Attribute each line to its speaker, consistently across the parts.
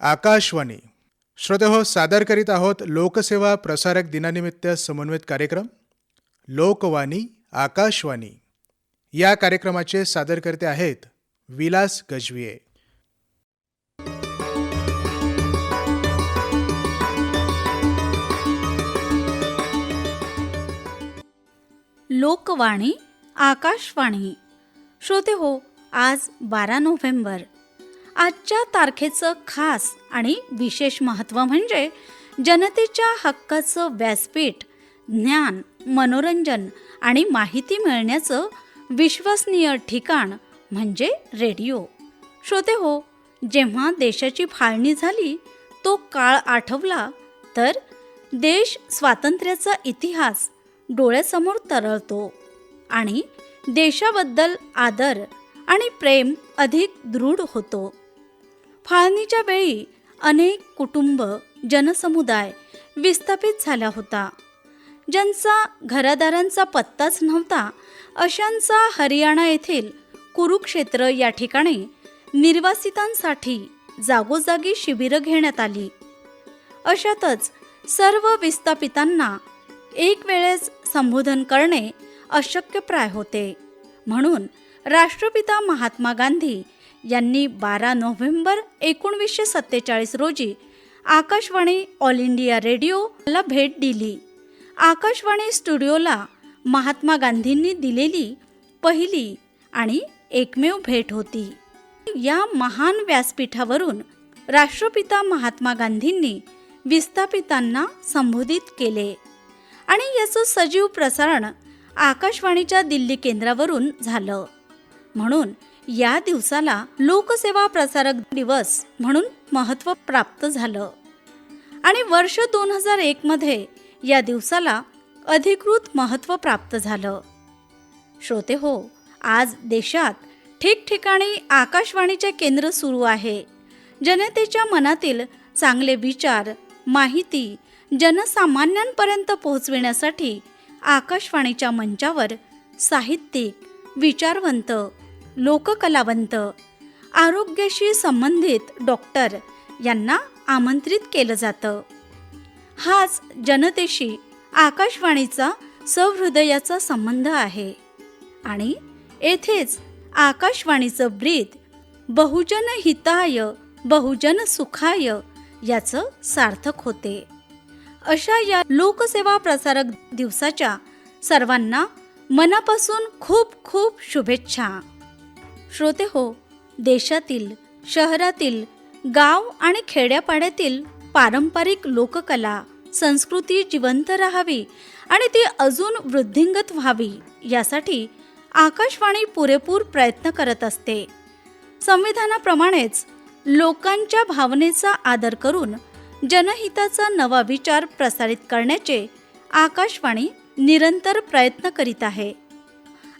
Speaker 1: आकाशवाणी। श्रोतेहो सादर करीत आहोत लोकसेवा प्रसारक दिनानिमित्त समन्वित कार्यक्रम लोकवाणी आकाशवाणी। या कार्यक्रमाचे सादरकर्ते आहेत विलास गजविये
Speaker 2: लोकवाणी आकाशवाणी। श्रोते हो आज बारा नोव्हेंबर। आजच्या तारखेचं खास आणि विशेष महत्त्व म्हणजे जनतेच्या हक्काचं व्यासपीठ ज्ञान मनोरंजन आणि माहिती मिळण्याचं विश्वसनीय ठिकाण म्हणजे रेडिओ. श्रोते हो जेव्हा देशाची फाळणी झाली तो काळ आठवला तर देश स्वातंत्र्याचा इतिहास डोळ्यासमोर तरळतो आणि देशाबद्दल आदर आणि प्रेम अधिक दृढ होतो. फाळणीच्या वेळी अनेक कुटुंब जनसमुदाय विस्थापित झाला होता. ज्यांचा घरादारांचा पत्ताच नव्हता अशांचा हरियाणा येथील कुरुक्षेत्र या ठिकाणी निर्वासितांसाठी जागोजागी शिबिरं घेण्यात आली. अशातच सर्व विस्थापितांना एक वेळेस संबोधन करणे अशक्यप्राय होते. म्हणून राष्ट्रपिता महात्मा गांधी यांनी बारा नोव्हेंबर एकोणवीसशे सत्तेचाळीस रोजी आकाशवाणी ऑल इंडिया रेडिओला भेट दिली. आकाशवाणी स्टुडिओला महात्मा गांधींनी दिलेली पहिली आणि एकमेव भेट होती. या महान व्यासपीठावरून राष्ट्रपिता महात्मा गांधींनी विस्थापितांना संबोधित केले. आणि याचं सजीव प्रसारण आकाशवाणीच्या दिल्ली केंद्रावरून झालं. म्हणून या दिवसाला लोकसेवा प्रसारक दिवस म्हणून महत्त्व प्राप्त झालं. आणि वर्ष दोन हजार एकमध्ये या दिवसाला अधिकृत महत्त्व प्राप्त झालं. श्रोते हो आज देशात ठिकठिकाणी आकाशवाणीचे केंद्र सुरू आहे. जनतेच्या मनातील चांगले विचार माहिती जनसामान्यांपर्यंत पोहोचविण्यासाठी आकाशवाणीच्या मंचावर साहित्यिक विचारवंत लोककलावंत आरोग्याशी संबंधित डॉक्टर यांना आमंत्रित केलं जातं. हाच जनतेशी आकाशवाणीचा सहृदयाचा संबंध आहे. आणि येथेच आकाशवाणीचं ब्रीद बहुजन हिताय बहुजन सुखाय याचं सार्थक होते. अशा या लोकसेवा प्रसारक दिवसाच्या सर्वांना मनापासून खूप खूप शुभेच्छा. श्रोते हो देशातील शहरातील गाव आणि खेड्यापाड्यातील पारंपरिक लोककला संस्कृती जिवंत राहावी आणि ती अजून वृद्धिंगत व्हावी यासाठी आकाशवाणी पुरेपूर प्रयत्न करत असते. संविधानाप्रमाणेच लोकांच्या भावनेचा आदर करून जनहिताचा नवा विचार प्रसारित करण्याचे आकाशवाणी निरंतर प्रयत्न करीत आहे.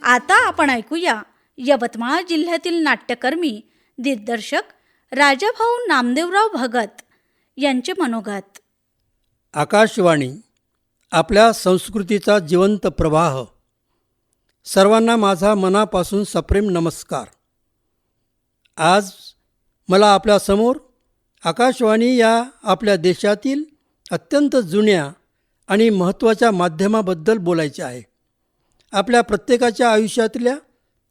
Speaker 2: आता आपण ऐकूया यवतमाळ जिल्ह्यातील नाट्यकर्मी दिग्दर्शक राजाभाऊ नामदेवराव भगत यांचे मनोगत.
Speaker 3: आकाशवाणी आपल्या संस्कृतीचा जिवंत प्रवाह. सर्वांना माझा मनापासून सप्रेम नमस्कार. आज मला आपल्यासमोर आकाशवाणी या आपल्या देशातील अत्यंत जुन्या आणि महत्त्वाच्या माध्यमाबद्दल बोलायचे आहे. आपल्या प्रत्येकाच्या आयुष्यातल्या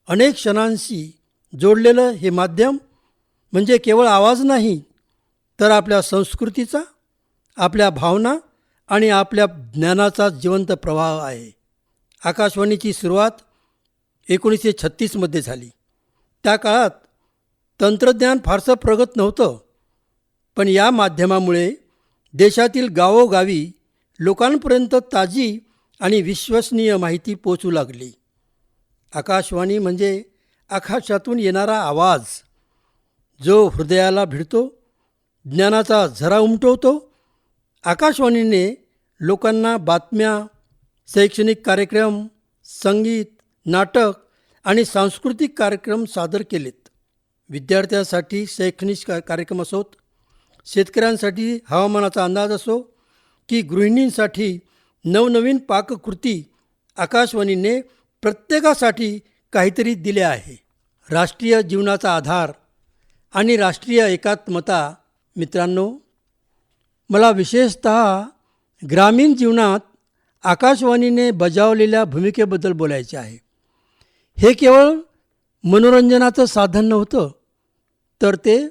Speaker 3: अनेक क्षणांशी जोडलेलं हे माध्यम म्हणजे केवळ आवाज नाही तर आपल्या संस्कृतीचा आपल्या भावना आणि आपल्या ज्ञानाचा जिवंत प्रवाह आहे. आकाशवाणीची सुरुवात एकोणीसशे छत्तीसमध्ये झाली. त्या काळात तंत्रज्ञान फारसं प्रगत नव्हतं पण या माध्यमामुळे देशातील गावोगावी लोकांपर्यंत ताजी आणि विश्वसनीय माहिती पोचू लागली. आकाशवाणी म्हणजे आकाशातून येणारा आवाज. जो हृदयाला भिडतो ज्ञानाचा झरा उमटवतो. आकाशवाणीने लोकांना बातम्या शैक्षणिक कार्यक्रम संगीत नाटक आणि सांस्कृतिक कार्यक्रम सादर केलेत. विद्यार्थ्यांसाठी शैक्षणिक कार्यक्रम असोत शेतकऱ्यांसाठी हवामानाचा अंदाज असो की गृहिणींसाठी नवनवीन पाककृती आकाशवाणीने प्रत्येकासाठी काहीतरी दिले आहे. राष्ट्रीय जीवनाचा आधार आणि राष्ट्रीय एकात्मता मित्रांनो मला विशेषत ग्रामीण जीवनात आकाशवाणीने बजावलेल्या भूमिकेबद्दल बोलायचे आहे. हे केवळ मनोरंजनाचं साधन नव्हतं तर ते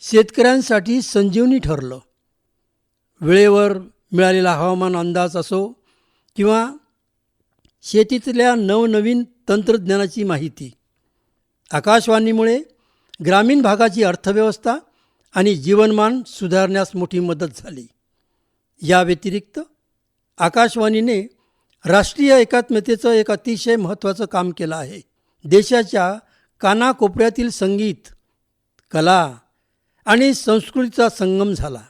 Speaker 3: शेतकऱ्यांसाठी संजीवनी ठरलं. वेळेवर मिळालेला हवामान अंदाज असो किंवा शेतीतल्या नवनवीन तंत्रज्ञानाची माहिती. आकाशवाणीमुळे ग्रामीण भागाची अर्थव्यवस्था आणि जीवनमान सुधारण्यास मोठी मदत झाली. या व्यतिरिक्त आकाशवाणीने राष्ट्रीय एकात्मतेचं एक अतिशय महत्त्वाचं काम केलं आहे. देशाच्या कानाकोपऱ्यातील संगीत कला आणि संस्कृतीचा संगम झाला.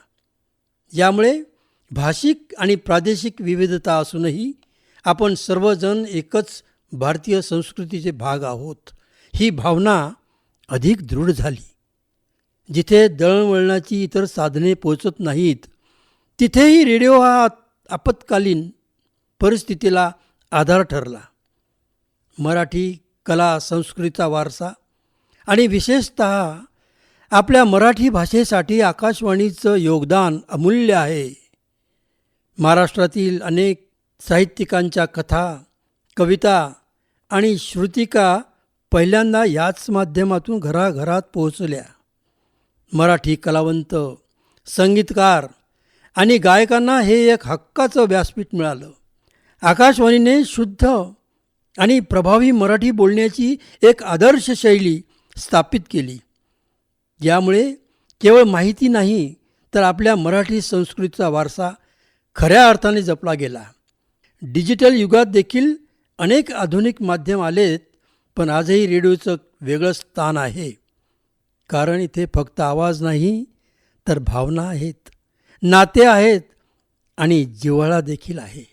Speaker 3: यामुळे भाषिक आणि प्रादेशिक विविधता असूनही आपण सर्वजण एकच भारतीय संस्कृतीचे भाग आहोत. ही भावना अधिक दृढ झाली. जिथे दळणवळणाची इतर साधने पोचत नाहीत तिथेही रेडिओ हा आपत्कालीन परिस्थितीला आधार ठरला. मराठी कला संस्कृतीचा वारसा आणि विशेषत आपल्या मराठी भाषेसाठी आकाशवाणीचं योगदान अमूल्य आहे. महाराष्ट्रातील अनेक साहित्यिकांच्या कथा कविता आणि श्रुतिका पहिल्यांदा याच माध्यमातून घराघरात पोहोचल्या. मराठी कलावंत संगीतकार आणि गायकांना हे एक हक्काचं व्यासपीठ मिळालं. आकाशवाणीने शुद्ध आणि प्रभावी मराठी बोलण्याची एक आदर्श शैली स्थापित केली. यामुळे केवळ माहिती नाही तर आपल्या मराठी संस्कृतीचा वारसा खऱ्या अर्थाने जपला गेला. डिजिटल युगात देखील अनेक आधुनिक माध्यम आलेत पण आजही रेडिओचं वेगळं स्थान आहे. कारण इथे फक्त आवाज नाही तर भावना आहेत नाते आहेत आणि जिव्हाळा देखील आहे.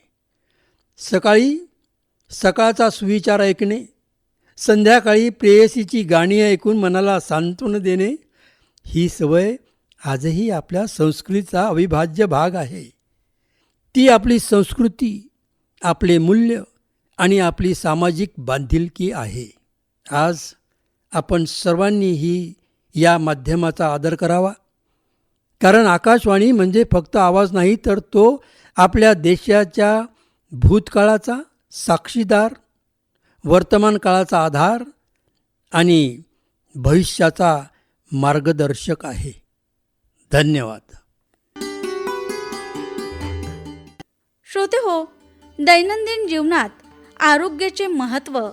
Speaker 3: सकाळी सकाळचा सुविचार ऐकणे संध्याकाळी प्रेयसीची गाणी ऐकून मनाला सांत्वन देणे ही सवय आजही आपल्या संस्कृतीचा अविभाज्य भाग आहे. ती आपली संस्कृती आपले मूल्य आणि आपली सामाजिक बांधिलकी आहे. आज आपण सर्वांनीही या माध्यमाचा आदर करावा. कारण आकाशवाणी म्हणजे फक्त आवाज नाही तर तो आपल्या देशाच्या भूतकाळाचा साक्षीदार वर्तमान काळाचा आधार आणि भविष्याचा मार्गदर्शक आहे. धन्यवाद.
Speaker 2: श्रोते हो दैनंदिन जीवनात आरोग्याचे महत्त्व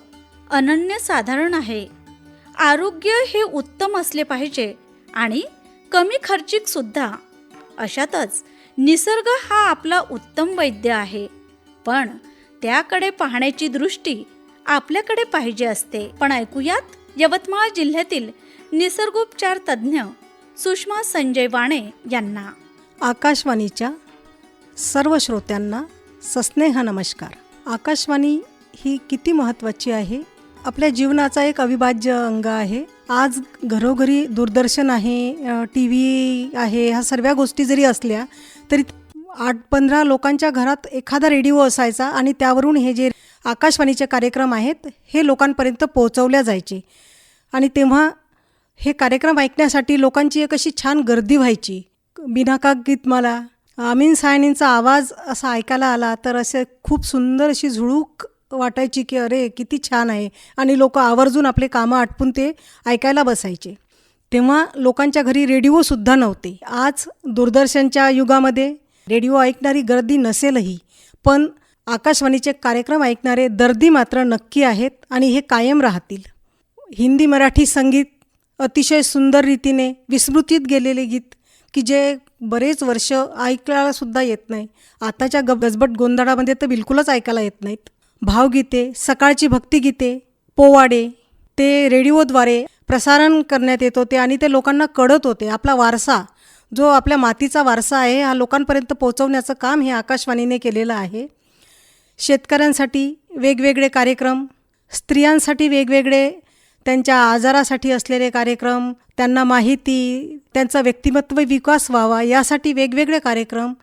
Speaker 2: अनन्यसाधारण आहे. आरोग्य हे उत्तम असले पाहिजे आणि कमी खर्चिक सुद्धा. अशातच निसर्ग हा आपला उत्तम वैद्य आहे. पण त्याकडे पाहण्याची दृष्टी आपल्याकडे पाहिजे असते. पण ऐकूयात यवतमाळ जिल्ह्यातील निसर्गोपचार तज्ज्ञ सुषमा संजय वाणे यांना.
Speaker 4: आकाशवाणीच्या सर्व श्रोत्यांना सस्नेह नमस्कार. आकाशवाणी ही किती महत्त्वाची आहे? आपल्या जीवनाचा एक अविभाज्य अंग आहे. आज घरोघरी दूरदर्शन आहे टी व्ही आहे ह्या सर्व गोष्टी जरी असल्या तरी आठ पंधरा लोकांच्या घरात एखादा रेडिओ असायचा आणि त्यावरून हे जे आकाशवाणीचे कार्यक्रम आहेत हे लोकांपर्यंत पोहोचवल्या जायचे. आणि तेव्हा हे कार्यक्रम ऐकण्यासाठी लोकांची एक अशी छान गर्दी व्हायची. बिनाका गीतमाला अमीन सायनींचा आवाज असा ऐकायला आला तर असे खूप सुंदर अशी झुळूक वाटायची की अरे किती छान आहे. आणि लोक आवर्जून आपले कामं आटपून ते ऐकायला बसायचे. तेव्हा लोकांच्या घरी रेडिओसुद्धा नव्हते. आज दूरदर्शनच्या युगामध्ये रेडिओ ऐकणारी गर्दी नसेलही पण आकाशवाणीचे कार्यक्रम ऐकणारे दर्दी मात्र नक्की आहेत आणि हे कायम राहतील. हिंदी मराठी संगीत अतिशय सुंदर रीतीने विस्मृतीत गेलेले गीत की जे बरेच वर्ष ऐकायला सुद्धा येत नाही. आताच्या ग गजबट गोंधळामध्ये तर बिलकुलच ऐकायला येत नाहीत. भावगीते सकाळची भक्तिगीते पोवाडे ते रेडिओद्वारे प्रसारण करण्यात येत होते आणि ते लोकांना कळत होते. आपला वारसा जो आपल्या मातीचा वारसा आहे हा लोकांपर्यंत पोहोचवण्याचं काम हे आकाशवाणीने केलेलं आहे. शेतकऱ्यांसाठी वेगवेगळे कार्यक्रम स्त्रियांसाठी वेगवेगळे त्यांच्या आजारासाठी असलेले कार्यक्रम त्यांना माहिती त्यांचा व्यक्तिमत्व विकास व्हावा यासाठी वेगवेगळे कार्यक्रम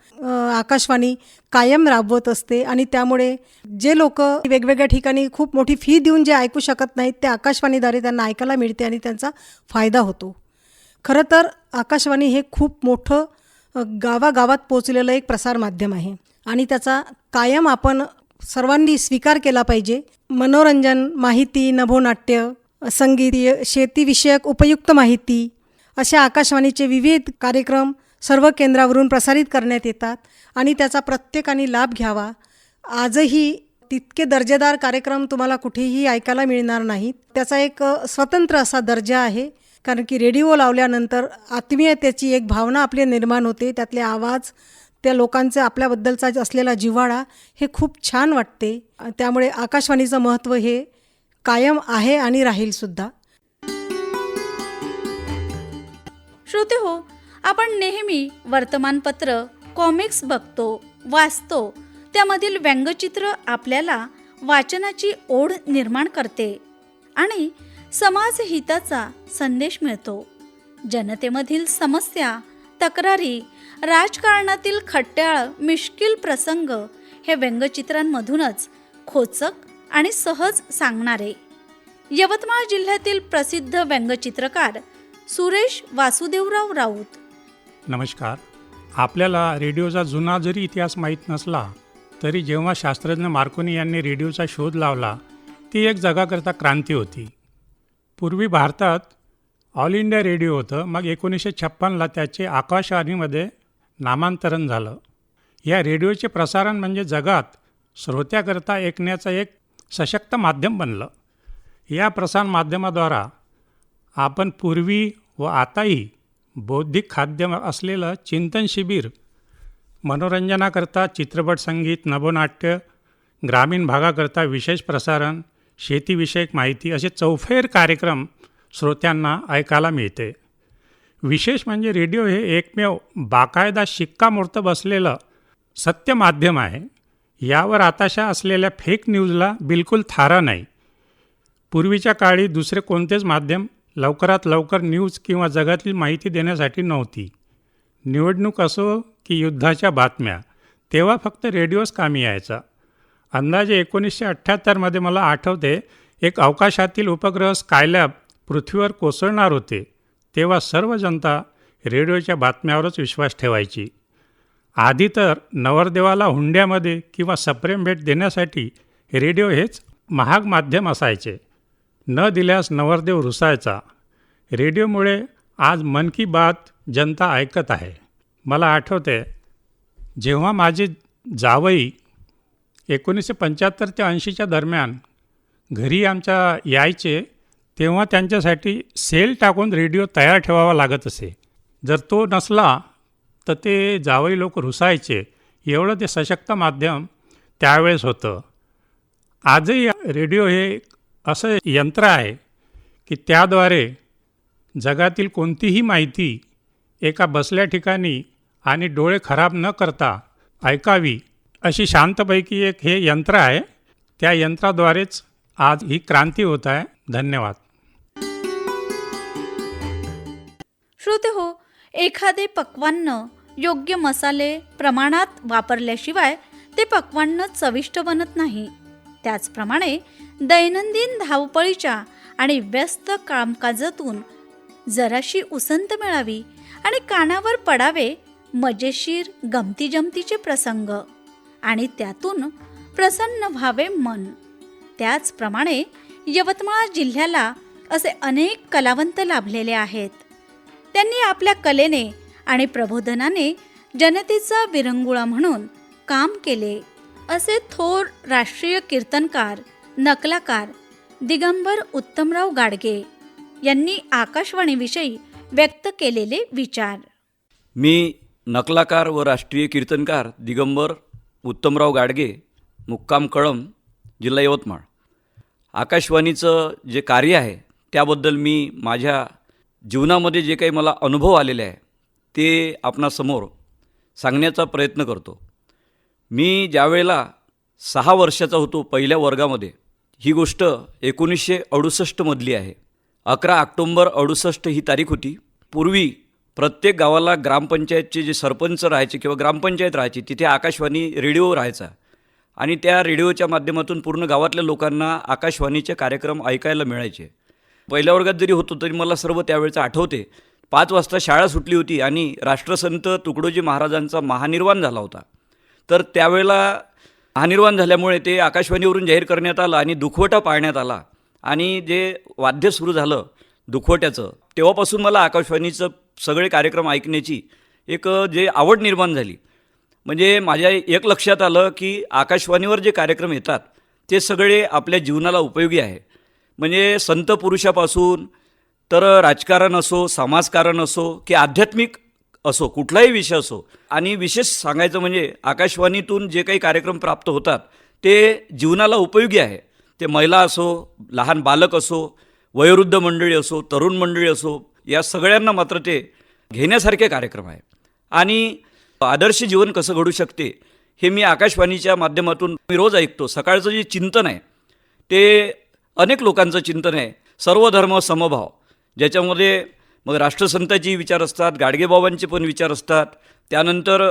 Speaker 4: आकाशवाणी कायम राबवत असते आणि त्यामुळे जे लोक वेगवेगळ्या ठिकाणी खूप मोठी फी देऊन जे ऐकू शकत नाहीत ते आकाशवाणीद्वारे त्यांना ऐकायला मिळते आणि त्यांचा फायदा होतो. खरं तर आकाशवाणी हे खूप मोठं गावागावात पोचलेलं एक प्रसारमाध्यम आहे आणि त्याचा कायम आपण सर्वांनी स्वीकार केला पाहिजे. मनोरंजन माहिती नभोनाट्य संगीतीय शेतीविषयक उपयुक्त माहिती अशा आकाशवाणीचे विविध कार्यक्रम सर्व केंद्रावरून प्रसारित करण्यात येतात आणि त्याचा प्रत्येकाने लाभ घ्यावा. आजही तितके दर्जेदार कार्यक्रम तुम्हाला कुठेही ऐकायला मिळणार नाहीत. त्याचा एक स्वतंत्र असा दर्जा आहे. कारण की रेडिओ लावल्यानंतर आत्मीयतेची एक भावना आपली निर्माण होते. त्यातले आवाज त्या लोकांचे आपल्याबद्दलचा असलेला जिव्हाळा हे खूप छान वाटते. त्यामुळे आकाशवाणीचं महत्त्व हे कायम आहे आणि राहील सुद्धा.
Speaker 2: श्रोते हो आपण नेहमी वर्तमानपत्र कॉमिक्स बघतो वाचतो त्यामधील व्यंगचित्र आपल्याला वाचनाची ओढ निर्माण करते आणि समाजहिताचा संदेश मिळतो. जनतेमधील समस्या तक्रारी राजकारणातील खट्याळ मिश्किल प्रसंग हे व्यंगचित्रांमधूनच खोचक आणि सहज सांगणारे. यवतमाळ जिल्ह्यातील प्रसिद्ध व्यंगचित्रकार सुरेश वासुदेवराव राऊत.
Speaker 5: नमस्कार. आपल्याला रेडिओचा जुना जरी इतिहास माहीत नसला तरी जेव्हा शास्त्रज्ञ मार्कोनी यांनी रेडिओचा शोध लावला ती एक जगाकरता क्रांती होती. पूर्वी भारतात ऑल इंडिया रेडिओ होतं मग एकोणीसशे छप्पनला त्याचे आकाशवाणीमध्ये नामांतरण झालं. या रेडिओचे प्रसारण म्हणजे जगात श्रोत्याकरता ऐकण्याचा एक सशक्त माध्यम बनलं. या प्रसार माध्यमाद्वारा आपण पूर्वी व आताही बौद्धिक खाद्य असलेलं चिंतन शिबिर मनोरंजनाकरता चित्रपट संगीत नभोनाट्य ग्रामीण भागाकरता विशेष प्रसारण शेतीविषयक माहिती असे चौफेर कार्यक्रम श्रोत्यांना ऐकायला मिळते. विशेष म्हणजे रेडिओ हे एकमेव बाकायदा शिक्कामोर्तब बसलेलं सत्य माध्यम आहे. यावर आताशा असलेल्या फेक न्यूजला बिलकुल थारा नाही. पूर्वीच्या काळी दुसरे कोणतेच माध्यम लवकरात लवकर न्यूज किंवा जगातील माहिती देण्यासाठी नव्हती. निवडणूक असो की युद्धाच्या बातम्या तेव्हा फक्त रेडिओच कामी यायचा. अंदाजे एकोणीसशे अठ्ठ्याहत्तरमध्ये मला आठवते एक अवकाशातील उपग्रह स्कायलॅब पृथ्वीवर कोसळणार होते तेव्हा सर्व जनता रेडिओच्या बातम्यावरच विश्वास ठेवायची. आधी तर नवरदेवाला हुंड्यामध्ये किंवा सप्रेम भेट देण्यासाठी रेडिओ हेच महाग माध्यम असायचे. न दिल्यास नवरदेव रुसायचा. रेडिओमुळे आज मन की बात जनता ऐकत आहे. मला आठवते जेव्हा माझे जावई एकोणीसशे पंच्याहत्तर ते ऐंशीच्या दरम्यान घरी आमच्या यायचे तेव्हा त्यांच्यासाठी सेल टाकून रेडिओ तयार ठेवावा लागत असे. जर तो नसला तर ते जावई लोक रुसायचे. एवढं ते सशक्त माध्यम त्यावेळेस होतं. आजही रेडिओ हे असं यंत्र आहे की त्याद्वारे जगातील कोणतीही माहिती एका बसल्या ठिकाणी आणि डोळे खराब न करता ऐकावी अशी शांतपैकी एक हे यंत्र आहे. त्या यंत्राद्वारेच आज ही क्रांती होत आहे. धन्यवाद.
Speaker 2: श्रोते हो एखादे पक्वान्न योग्य मसाले प्रमाणात वापरल्याशिवाय ते पक्वान्न चविष्ट बनत नाही. त्याचप्रमाणे दैनंदिन धावपळीच्या आणि व्यस्त कामकाजातून जराशी उसंत मिळावी आणि कानावर पडावे मजेशीर गमती जमतीचे प्रसंग आणि त्यातून प्रसन्न व्हावे मन. त्याचप्रमाणे यवतमाळ जिल्ह्याला असे अनेक कलावंत लाभलेले आहेत. त्यांनी आपल्या कलेने आणि प्रबोधनाने जनतेचा विरंगुळा म्हणून काम केले. असे थोर राष्ट्रीय कीर्तनकार नकलाकार दिगंबर उत्तमराव गाडगे यांनी आकाशवाणीविषयी व्यक्त केलेले विचार.
Speaker 6: मी नकलाकार व राष्ट्रीय कीर्तनकार दिगंबर उत्तमराव गाडगे मुक्काम कळम जिल्हा यवतमाळ. आकाशवाणीचं जे कार्य आहे त्याबद्दल मी माझ्या जीवनामध्ये जे काही मला अनुभव आलेले आहे ते आपणासमोर सांगण्याचा प्रयत्न करतो. मी ज्यावेळेला सहा वर्षाचा होतो पहिल्या वर्गामध्ये ही गोष्ट एकोणीसशे अडुसष्टमधली आहे. अकरा ऑक्टोंबर अडुसष्ट ही तारीख होती. पूर्वी प्रत्येक गावाला ग्रामपंचायतचे जे सरपंच राहायचे किंवा ग्रामपंचायत राहायची तिथे आकाशवाणी रेडिओ राहायचा. आणि त्या रेडिओच्या माध्यमातून पूर्ण गावातल्या लोकांना आकाशवाणीचे कार्यक्रम ऐकायला मिळायचे. पहिल्या वर्गात जरी होतो तरी मला सर्व त्यावेळेचं आठवते. पाच वाजता शाळा सुटली होती आणि राष्ट्रसंत तुकडोजी महाराजांचा महानिर्वाण झाला होता. तर त्यावेळेला महानिर्वाण झाल्यामुळे ते आकाशवाणीवरून जाहीर करण्यात आलं आणि दुखवटा पाळण्यात आला. आणि जे वाद्य सुरू झालं दुखवट्याचं तेव्हापासून मला आकाशवाणीचं सगळे कार्यक्रम ऐकण्याची एक जे आवड निर्माण झाली. म्हणजे माझ्या एक लक्षात आलं की आकाशवाणीवर जे कार्यक्रम येतात ते सगळे आपल्या जीवनाला उपयोगी आहे. म्हणजे संत पुरुषापासून तर राजकारण असो समाजकारण असो की आध्यात्मिक असो कुठलाही विषय असो. आणि विशेष सांगायचं म्हणजे आकाशवाणीतून जे काही कार्यक्रम प्राप्त होतात ते जीवनाला उपयोगी आहे. ते महिला असो लहान बालक असो वयोवृद्ध मंडळी असो तरुण मंडळी असो या सगळ्यांना मात्र ते घेण्यासारखे कार्यक्रम आहे. आणि आदर्श जीवन कसं घडू शकते हे मी आकाशवाणीच्या माध्यमातून मी रोज ऐकतो. सकाळचं जे चिंतन आहे ते अनेक लोकांचं चिंतन आहे. सर्व धर्म समभाव. ज्याच्यामध्ये मग राष्ट्रसंताची विचार असतात गाडगेबाबांचे पण विचार असतात. त्यानंतर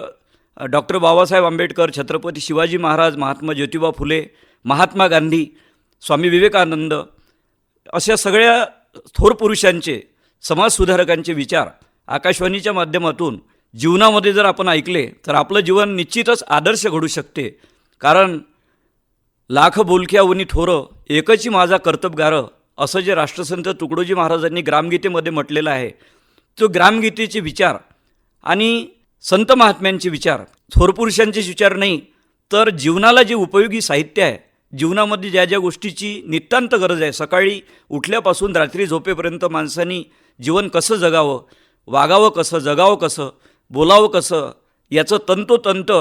Speaker 6: डॉक्टर बाबासाहेब आंबेडकर छत्रपती शिवाजी महाराज महात्मा ज्योतिबा फुले महात्मा गांधी स्वामी विवेकानंद अशा सगळ्या थोर पुरुषांचे समाजसुधारकांचे विचार आकाशवाणीच्या माध्यमातून जीवनामध्ये जर आपण ऐकले तर आपलं जीवन निश्चितच आदर्श घडू शकते. कारण लाख बोलक्या उनी थोरं एकची माझा कर्तबगार असं जे राष्ट्रसंत तुकडोजी महाराजांनी ग्रामगीतेमध्ये म्हटलेलं आहे तो ग्रामगीतेचे विचार आणि संत महात्म्यांचे विचार थोरपुरुषांचे विचार नाही तर जीवनाला जे उपयोगी साहित्य आहे जीवनामध्ये ज्या ज्या गोष्टीची नितांत गरज आहे सकाळी उठल्यापासून रात्री झोपेपर्यंत माणसांनी जीवन कसं जगावं वागावं कसं जगावं कसं बोलावं कसं याचं तंतोतंत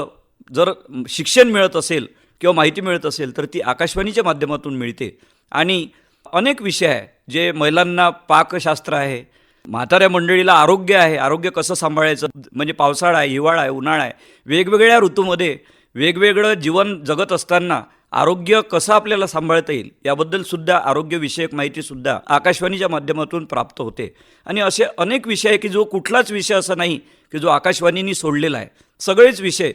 Speaker 6: जर शिक्षण मिळत असेल किंवा माहिती मिळत असेल तर ती आकाशवाणीच्या माध्यमातून मिळते. आणि अनेक विषय आहे जे महिलांना पाकशास्त्र आहे. म्हाताऱ्या मंडळीला आरोग्य आहे. आरोग्य कसं सांभाळायचं? म्हणजे पावसाळा आहे हिवाळा आहे उन्हाळा आहे. वेगवेगळ्या ऋतूमध्ये वेगवेगळं जीवन जगत असताना आरोग्य कसं आपल्याला सांभाळता येईल? याबद्दल सुद्धा आरोग्यविषयक माहितीसुद्धा आकाशवाणीच्या माध्यमातून प्राप्त होते. आणि असे अनेक विषय आहे की जो कुठलाच विषय असा नाही की जो आकाशवाणीने सोडलेला आहे. सगळेच विषय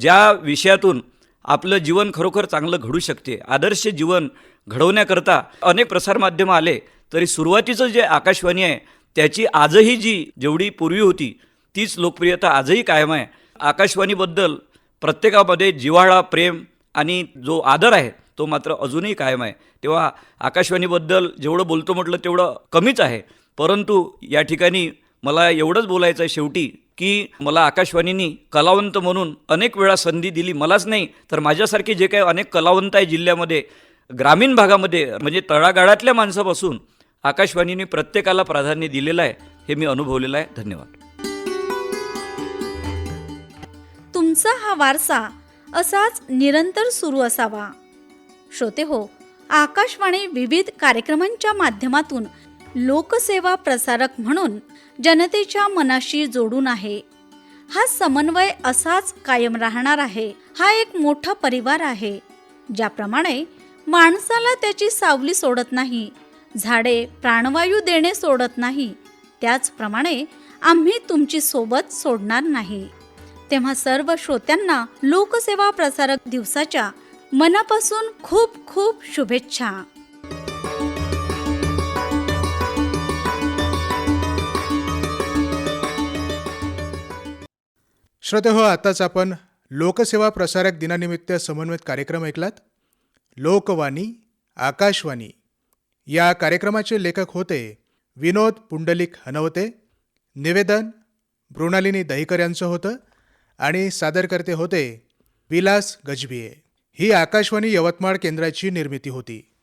Speaker 6: ज्या विषयातून आपलं जीवन खरोखर चांगलं घडू शकते. आदर्श जीवन घडवण्याकरता अनेक प्रसारमाध्यमं आले तरी सुरुवातीचं जे आकाशवाणी आहे त्याची आजही जी जेवढी पूर्वी होती तीच लोकप्रियता आजही कायम आहे. आकाशवाणीबद्दल प्रत्येकामध्ये जिव्हाळा प्रेम आणि जो आदर आहे तो मात्र अजूनही कायम आहे. तेव्हा आकाशवाणीबद्दल जेवढं बोलतो म्हटलं तेवढं कमीच आहे. परंतु या ठिकाणी मला एवढंच बोलायचं आहे शेवटी की मला आकाशवाणीनी कलावंत म्हणून अनेक वेळा संधी दिली मलाच नाही तर माझ्यासारखे जे काही अनेक कलावंत आहे जिल्ह्यामध्ये ग्रामीण भागामध्ये म्हणजे तळागाळातल्या माणसापासून आकाशवाणीने प्रत्येकाला प्राधान्य दिलेलं आहे हे मी अनुभवलेलं आहे. धन्यवाद.
Speaker 2: तुमचा हा वारसा असाच निरंतर सुरू असावा. श्रोते हो आकाशवाणी विविध कार्यक्रमांच्या माध्यमातून लोकसेवा प्रसारक म्हणून जनतेच्या मनाशी जोडून आहे. हा समन्वय असाच कायम राहणार आहे. हा एक मोठा परिवार आहे. ज्याप्रमाणे माणसाला त्याची सावली सोडत नाही झाडे प्राणवायू देणे सोडत नाही त्याचप्रमाणे आम्ही तुमची सोबत सोडणार नाही. तेव्हा सर्व श्रोत्यांना लोकसेवा प्रसारक दिवसाच्या मनापासून खूप खूप शुभेच्छा.
Speaker 1: श्रोते हो आताच आपण लोकसेवा प्रसारक दिनानिमित्त समन्वित कार्यक्रम ऐकलात. लोकवाणी आकाशवाणी. या कार्यक्रमाचे लेखक होते विनोद पुंडलिक हनवते निवेदन मृणालिनी दहिकर यांचं होतं आणि सादरकर्ते होते विलास गजबिये ही आकाशवाणी यवतमाळ केंद्राची निर्मिती होती.